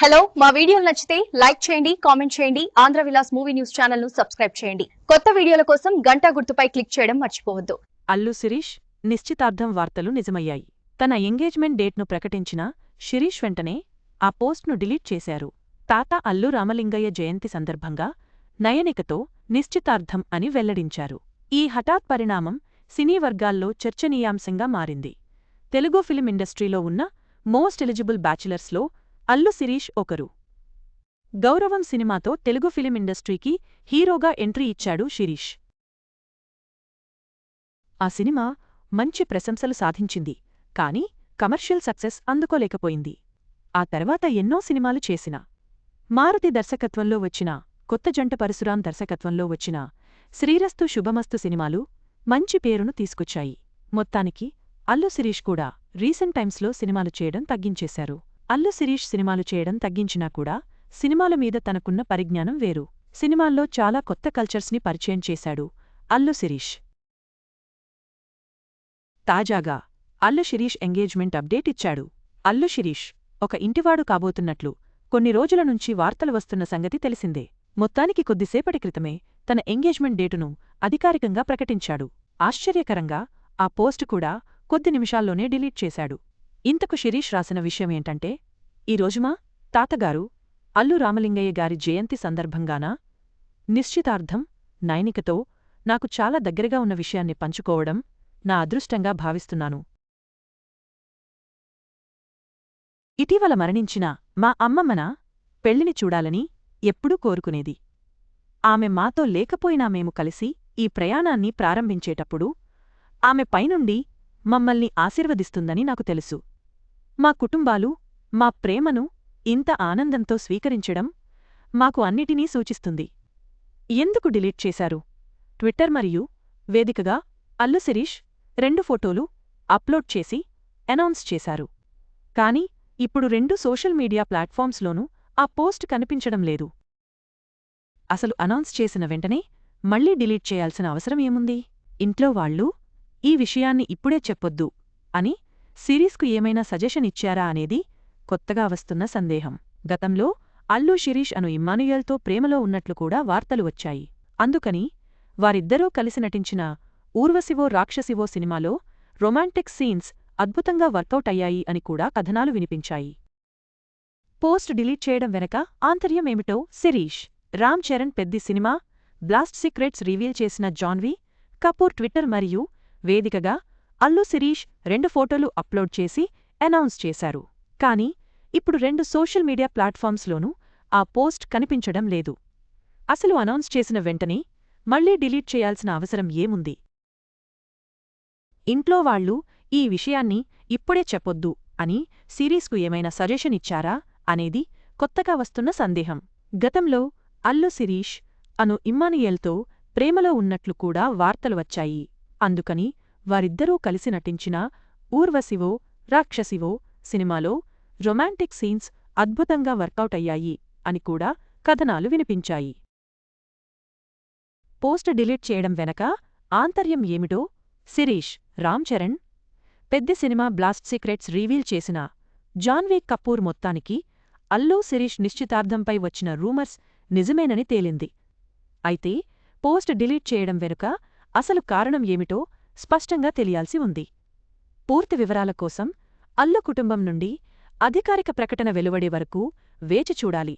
Hello మా వీడియోలు నచ్చితే లైక్ చేయండి కామెంట్ చేయండి ఆంధ్ర విలాస్ మూవీ న్యూస్ ఛానల్ను సబ్స్క్రైబ్ చేయండి. కొత్త వీడియోల కోసం గంటా గుర్తుపై క్లిక్ చేయడం మర్చిపోవద్దు. అల్లు శిరీష్ నిశ్చితార్థం వార్తలు నిజమయ్యాయి. తన ఎంగేజ్మెంట్ డేట్ను ప్రకటించిన శిరీష్ వెంటనే ఆ పోస్ట్ను డిలీట్ చేశారు. తాత అల్లు రామలింగయ్య జయంతి సందర్భంగా నయనికతో నిశ్చితార్థం అని వెల్లడించారు. ఈ హఠాత్ పరిణామం సినీ వర్గాల్లో చర్చనీయాంశంగా మారింది. తెలుగు ఫిలిం ఇండస్ట్రీలో ఉన్న మోస్ట్ ఎలిజిబుల్ బ్యాచిలర్స్లో అల్లు శిరీష్ ఒకరు. గౌరవం సినిమాతో తెలుగు ఫిలిం ఇండస్ట్రీకి హీరోగా ఎంట్రీ ఇచ్చాడు శిరీష్. ఆ సినిమా మంచి ప్రశంసలు సాధించింది కాని కమర్షియల్ సక్సెస్ అందుకోలేకపోయింది. ఆ తర్వాత ఎన్నో సినిమాలు చేసిన. మారుతి దర్శకత్వంలో వచ్చిన కొత్త జంట పరశురాం దర్శకత్వంలో వచ్చిన శ్రీరస్తు శుభమస్తు సినిమాలు మంచి పేరును తీసుకొచ్చాయి. మొత్తానికి అల్లు శిరీష్ కూడా రీసెంట్ టైమ్స్లో సినిమాలు చేయడం తగ్గించేశారు. అల్లు శిరీష్ సినిమాలు చేయడం తగ్గించినా కూడా సినిమాల మీద తనకున్న పరిజ్ఞానం వేరు. సినిమాల్లో చాలా కొత్త కల్చర్స్ని పరిచయం చేశాడు అల్లు శిరీష్. తాజాగా అల్లు శిరీష్ ఎంగేజ్మెంట్ అప్డేట్ ఇచ్చాడు. అల్లు శిరీష్ ఒక ఇంటివాడు కాబోతున్నట్లు కొన్ని రోజుల నుంచి వార్తలు వస్తున్న సంగతి తెలిసిందే. మొత్తానికి కొద్దిసేపటి క్రితమే తన ఎంగేజ్మెంట్ డేటును అధికారికంగా ప్రకటించాడు. ఆశ్చర్యకరంగా ఆ పోస్టు కూడా కొద్ది నిమిషాల్లోనే డిలీట్ చేశాడు. ఇంతకు శిరీష్ రాసిన విషయమేంటంటే ఈ రోజుమా? తాతగారు అల్లు రామలింగయ్య గారి జయంతి సందర్భంగానా? నిశ్చితార్థం నైనికతో నాకు చాలా దగ్గరగా ఉన్న విషయాన్ని పంచుకోవడం నా అదృష్టంగా భావిస్తున్నాను. ఇటీవల మరణించిన మా అమ్మమ్మన? పెళ్ళిని చూడాలని ఎప్పుడూ కోరుకునేది. ఆమె మాతో లేకపోయినా మేము కలిసి ఈ ప్రయాణాన్ని ప్రారంభించేటప్పుడు ఆమె పైనుండి మమ్మల్ని ఆశీర్వదిస్తుందని నాకు తెలుసు. మా కుటుంబాలు మా ప్రేమను ఇంత ఆనందంతో స్వీకరించడం మాకు అన్నిటినీ సూచిస్తుంది. ఎందుకు డిలీట్ చేశారు? ట్విట్టర్ మరియు వేదికగా అల్లు శిరీష్ రెండు ఫోటోలు అప్లోడ్ చేసి అనౌన్స్ చేశారు. కాని ఇప్పుడు రెండు సోషల్ మీడియా ప్లాట్ఫామ్స్లోనూ ఆ పోస్ట్ కనిపించడం లేదు. అసలు అనౌన్స్ చేసిన వెంటనే మళ్ళీ డిలీట్ చేయాల్సిన అవసరం ఏముంది? ఇంట్లో వాళ్ళు ఈ విషయాన్ని ఇప్పుడే చెప్పొద్దు అని సిరీస్కు ఏమైనా సజెషన్ ఇచ్చారా అనేది కొత్తగా వస్తున్న సందేహం. గతంలో అల్లు శిరీష్ అను ఇమ్మానుయల్తో ప్రేమలో ఉన్నట్లు కూడా వార్తలు వచ్చాయి. అందుకని వారిద్దరూ కలిసి నటించిన ఊర్వశివో రాక్షసివో సినిమాలో రొమాంటిక్ సీన్స్ అద్భుతంగా వర్కౌట్ అయ్యాయి అని కూడా కథనాలు వినిపించాయి. పోస్ట్ డిలీట్ చేయడం వెనక ఆంతర్యమేమిటో Sirish Ram Charan Peddi cinema blast secrets reveal చేసిన జాన్వీ కపూర్ ట్విట్టర్ మరియు వేదికగా అల్లు శిరీష్ రెండు ఫోటోలు అప్లోడ్ చేసి అనౌన్స్ చేశారు. కాని ఇప్పుడు రెండు సోషల్ మీడియా ప్లాట్ఫామ్స్లోనూ ఆ పోస్ట్ కనిపించడం లేదు. అసలు అనౌన్స్ చేసిన వెంటనే మళ్ళీ డిలీట్ చేయాల్సిన అవసరం ఏముంది? ఇంట్లో వాళ్ళు ఈ విషయాన్ని ఇప్పుడే చెప్పొద్దు అని సిరీస్కు ఏమైనా సజెషన్ ఇచ్చారా అనేది కొత్తగా వస్తున్న సందేహం. గతంలో అల్లు శిరీష్ అను ఇమ్మానుయేల్తో ప్రేమలో ఉన్నట్లు కూడా వార్తలు వచ్చాయి. అందుకని వారిద్దరూ కలిసి నటించిన ఊర్వశివో రాక్షసివో సినిమాలో రొమాంటిక్ సీన్స్ అద్భుతంగా వర్కౌట్ అయ్యాయి అని కూడా కథనాలు వినిపించాయి. పోస్ట్ డిలీట్ చేయడం వెనక ఆంతర్యం ఏమిటో శిరీష్ రామ్ చరణ్ పెద్ద సినిమా బ్లాస్ట్ సీక్రెట్స్ రీవీల్ చేసిన జాన్వీ కపూర్ మొత్తానికి అల్లు శిరీష్ నిశ్చితార్థంపై వచ్చిన రూమర్స్ నిజమేనని తేలింది. అయితే పోస్ట్ డిలీట్ చేయడం వెనుక అసలు కారణం ఏమిటో స్పష్టంగా తెలియాల్సి ఉంది. పూర్తి వివరాల కోసం అల్లు కుటుంబం నుండి అధికారిక ప్రకటన వెలువడే వరకు వేచి చూడాలి.